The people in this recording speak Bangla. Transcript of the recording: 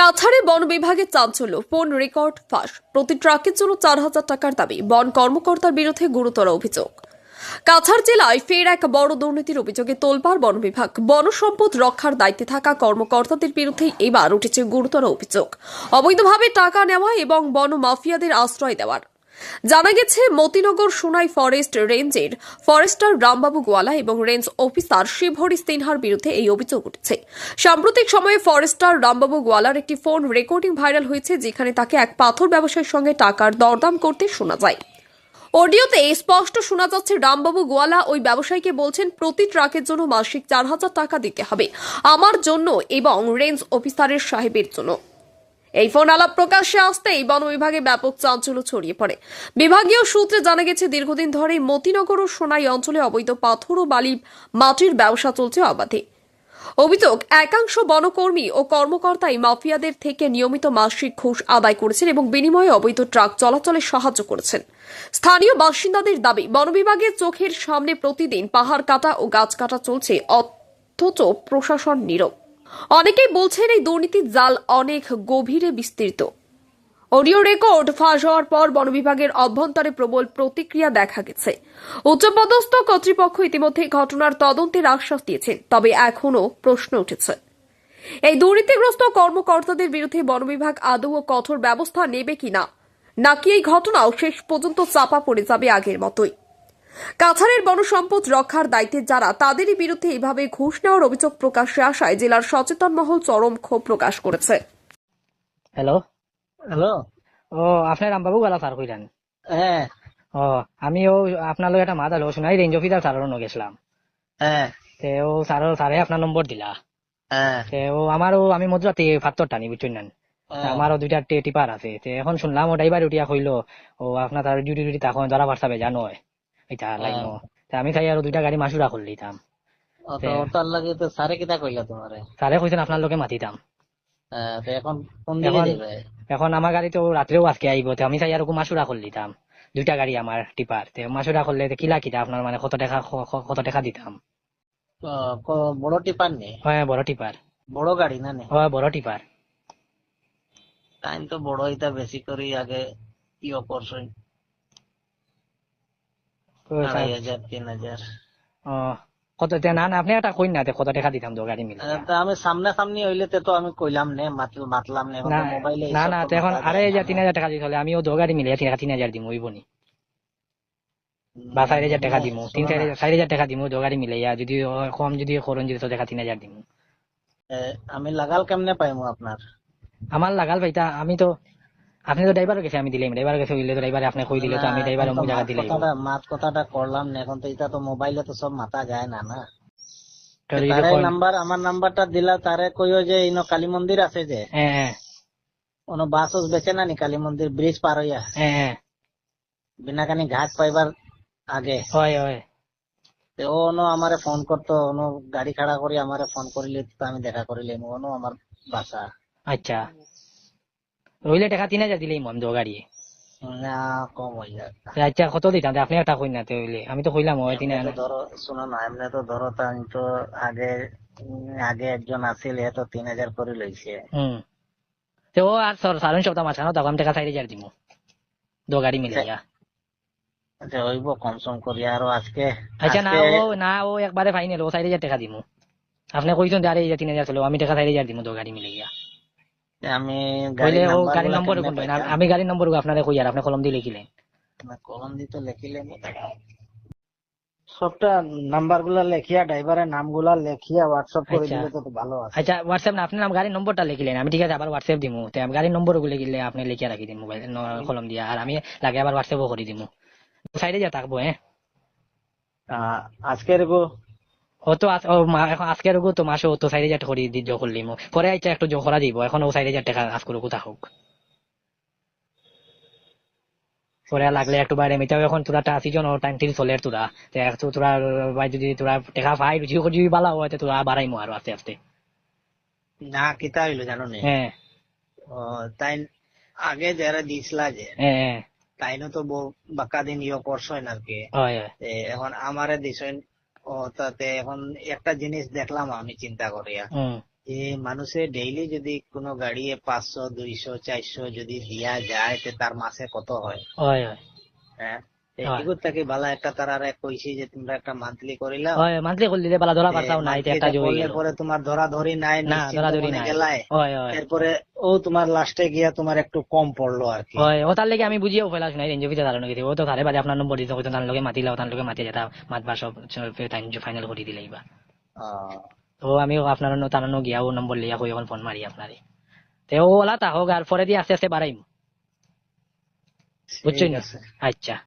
কাছাড়ে বন বিভাগের চাঞ্চল্য, ফোন রেকর্ড ফাঁস। প্রতি ট্রাকের জন্য চার হাজার টাকার দাবি, বন কর্মকর্তার বিরুদ্ধে গুরুতর অভিযোগ। কাছাড় জেলায় ফের এক বড় দুর্নীতির অভিযোগে তোলবার বন বিভাগ, বন সম্পদ রক্ষার দায়িত্বে থাকা কর্মকর্তাদের বিরুদ্ধে এবার উঠেছে গুরুতর অভিযোগ। অবৈধভাবে টাকা নেওয়া এবং বন মাফিয়াদের আশ্রয় দেওয়ার। জানা গেছে, মতিনগর সোনাই ফরেস্ট রেঞ্জের ফরেস্টার রামবাবু গোয়ালা এবং রেঞ্জ অফিসার শিবহরি সিনহার বিরুদ্ধে এই অভিযোগ উঠেছে। সাম্প্রতিক সময়ে ফরেস্টার রামবাবু গোয়ালার একটি ফোন রেকর্ডিং ভাইরাল হয়েছে, যেখানে তাকে এক পাথর ব্যবসায়ীর সঙ্গে টাকার দরদাম করতে শোনা যায়। অডিওতে স্পষ্ট শোনা যাচ্ছে, রামবাবু গোয়ালা ওই ব্যবসায়ীকে বলছেন, প্রতি ট্রাকের জন্য মাসিক চার হাজার টাকা দিতে হবে। আমার জন্য এবং রেঞ্জ অফিসারের সাহেবের জন্য। এই ফোন আলাপ প্রকাশ্যে আসতেই বন বিভাগে ব্যাপক চাঞ্চল্য ছড়িয়ে পড়ে। বিভাগীয় সূত্রে জানা গেছে, দীর্ঘদিন ধরে মতিনগর ও সোনাই অঞ্চলে অবৈধ পাথর ও বালি মাটির ব্যবসা চলছে অবাধে। অভিযোগ, একাংশ বনকর্মী ও কর্মকর্তাই মাফিয়াদের থেকে নিয়মিত মাসিক ঘুষ আদায় করেছেন এবং বিনিময়ে অবৈধ ট্রাক চলাচলে সাহায্য করেছেন। স্থানীয় বাসিন্দাদের দাবি, বন বিভাগের চোখের সামনে প্রতিদিন পাহাড় কাটা ও গাছ কাটা চলছে, অথচ প্রশাসন নীরব। অনেকেই বলছেন এই দুর্নীতির জাল অনেক গভীরে বিস্তৃত। অডিও রেকর্ড ফাঁস হওয়ার পর বন বিভাগের অভ্যন্তরে প্রবল প্রতিক্রিয়া দেখা গেছে। উচ্চপদস্থ কর্তৃপক্ষ ইতিমধ্যে ঘটনার তদন্তের আশ্বাস দিয়েছেন, তবে এখনও প্রশ্ন উঠেছে। এই দুর্নীতিগ্রস্ত কর্মকর্তাদের বিরুদ্ধে বন বিভাগ আদৌ কঠোর ব্যবস্থা নেবে কিনা, নাকি এই ঘটনাও শেষ পর্যন্ত চাপা পড়ে যাবে আগের মতোই? কাছাড়ের বনসম্পদ রক্ষার দায়িত্বে যারা তাদেরই বিরুদ্ধে এইভাবে ঘুষ নেওয়ার অভিযোগ প্রকাশ্যে আসায় জেলার সচেতন মহল চরম ক্ষোভ প্রকাশ করেছে। হ্যালো? হ্যালো? ও আপনি রামবাবু গলা স্যার কইলেন হ্যাঁ। ও আমি ও আপনার লগে একটা শোনাই রেঞ্জ অফিসার স্যারের গেছিলাম। হ্যাঁ। তে ও স্যার স্যারে আপনার নম্বর দিলা। হ্যাঁ। তে ও আমারও আমি মজুরাতে ফাত্তর টানি বুঝছেন? না আমারও দুইটা টে- টিপার আছে। তে এখন শুনলাম ও ড্রাইভার উঠিয়া কইলো ও আপনার তার ডিউটি ডিউটি তখন ধরা পারছাবে জানো এটা লাইন তে আমি চাই আরও দুইটা গাড়ি মাসুরা করলি দিতাম ও তো ওটার লাগে তো সারে কিতা কইলা তোমারে স্যারে কইছেন আপনার লোকে মাতিতাম হ্যাঁ, তো এখন কোন দিকে এখন- যাবে এখন আমার গাড়ি তো রাত্রেও আজকে আইব তে আমি চাই আর মাসুরা করলি দিতাম দুইটা গাড়ি আমার টিপার তে মাসুরা করলে তে কিলা কিতা আপনার মানে কত টাকা ক- ক- কত টাকা দিতাম ক- বড় টিপার নে? হ্যাঁ বড় টিপার বড় গাড়ি না নে? হয় বড় টিপার টাইম তো বড় এটা বেশি করে আগে ইয়ে করছেন আড়াই হাজার তিন হাজার। ও, কত না না আপনি একটা কইন না কত টাকা দিতাম তো গাড়ি মিলে আমি সামনে সামনে হইলে তো আমি কইলাম নে মাতল মাতলাম নে এখন মোবাইলে না না তো এখন আড়াই হাজার তিন হাজার টাকা দিতে হলে আমিও দো গাড়ি মিলে তিন হাজার দিম ওইব নি বা চার হাজার টাকা দিমু তিন চার হাজার- চার হাজার টাকা দিমু দো গাড়ি মিলে ইয়া যদি কম যদি করুন যদি তো টাকা তিন হাজার দিমু। আমি লাগাল কেমনে পাইমু আপনার আমার লাগাল ভাইটা আমি তো আপনি তো ড্রাইভার গেছে আমি দিলাম ড্রাইভার গেছে হইলে তো ড্রাইভার আপনি কই দিলে তো আমি ড্রাইভার অমুক জায়গা মাত দিলে কথাটা মাত কথাটা করলাম না এখন তো এটা তো মোবাইলে তো সব মাতা যায় না না। তারে নাম্বার আমার নাম্বারটা দিলা তারে কইও যে ইনো কালী মন্দির আছে যে। হ্যাঁ হ্যাঁ। ono বাস উস বেচে না নি কালী মন্দির ব্রিজ পার হইয়া? হ্যাঁ হ্যাঁ। বিনাকানি ঘাট পাইবার আগে। হয় হয়। তে ও আমারে ফোন করতো ono গাড়ি খাড়া করি আমারে ফোন করিলে তো আমি দেখা করিলাম ono আমার বাসা। আচ্ছা। রইলে টাকা তিন হাজার দিলেই মন দো গাড়ি না কম হয়ে যায়। আচ্ছা কত দিতাম তে আপনি একটা না আমি তো কইলাম ওই তিন এমনি হাজার তো ধরো শোনো না এমনি তো ধরো তো আগে উম, আগে একজন আছিল হে তো তিন হাজার করে লইছে হুম তো ও আর সর সারুন সপ্তাহ মাঝখানে তখন টাকা হাজার দো গাড়ি আচ্ছা কম সম করি আরও আজকে আচ্ছা না ও না ও একবারে ফাইনাল ও চার হাজার টাকা আপনি কইছেন যে আরে এই তিন হাজার চলো আমি টাকা চার হাজার দিমু দো গাড়ি মিলে গিয়া আমি ও নাম্বার আমি আপনারে কই আর আপনি কলম দিয়ে লিখিলেন। না, কলম দিতে লেখিলে সবটা নাম্বারগুলা লেখিয়া ড্রাইভারের নামগুলা লেখিয়া হোয়াটসঅ্যাপ করে আচ্ছা। দিলে তো তো ভালো আছে। আচ্ছা হোয়াটসঅ্যাপ না আপনি নাম গাড়ির নম্বরটা লিখিলেন। আমি ঠিক আছে আবার হোয়াটসঅ্যাপ দিমু। তে আমি গাড়ির নম্বরগুলো লিখলে আপনি লিখিয়া রাখি দিন মোবাইল কলম দিয়া। আর আমি লাগে আবার হোয়াটসঅ্যাপও করে দিমু। সাইডে যা থাকব হ্যাঁ। আজকের গো ও তো আজ- এখন আজকের গো তো মাসে ও তো চার হাজার করে দি- করলিম পরে আইটা একটু জো করা দিব এখন ও চার হাজার টাকা আজ করে কোথা হোক পরে লাগলে একটু বাইরে মিটাও এখন তোরা টা সিজন ও টাইম টিল চলে তোরা একটু তোরা ভাই যদি তোরা টাকা পাই রুচি যদি বালা হয় তোরা বাড়াইমু আরও আস্তে আস্তে। না কিতা হইল জানো নি হ্যাঁ ও, তাই আগে যারা দিছিলা যে হ্যাঁ তাইনো তো বউ বাক্কা দিন ইয়ে করছেন আর কি হয়। হয় এখন আমারে দিছেন ও তাতে এখন একটা জিনিস দেখলাম আমি চিন্তা করিয়া। যে মানুষের মানুষে ডেইলি যদি কোনো গাড়ি পাঁচশো দুইশো চারশো যদি দিয়া যায় তে তার মাসে কত হ্যাঁ। হয়। এগুলো থেকে ভালো একটা তারা কইছি যে তোমরা একটা মান্থলি করিলাম হয় মান্থলি করলি যে পালা ধরা পারতাও না এটা একটা monthly তে জমি করলে গেল পরে তোমার ধরা ধরি নাই না নিশ্চিন্ত ধরাধরি নাই। হয় হয়। এরপরে ও তোমার লাস্টে গিয়া তোমার একটু কম পড়ল আর কি। হয় ও তার লেগে আমি বুঝিয়েও ফেলা শুনাই রেঞ্জ গেছে ও তো তারে বাদে আপনার নম্বর দিতে হয়তো তার লগে মাতিলা তার লগে মাতি যেতা মাতবার সব ফাইনাল করে দিলে তো আমি আপনার তার গিয়া ও নম্বর লিয়া হয়ে এখন ফোন মারি আপনারে। তে ও ওলা তা হোক আর পরে দিয়ে আস্তে আস্তে বাড়াইম। বুঝছেন? আচ্ছা।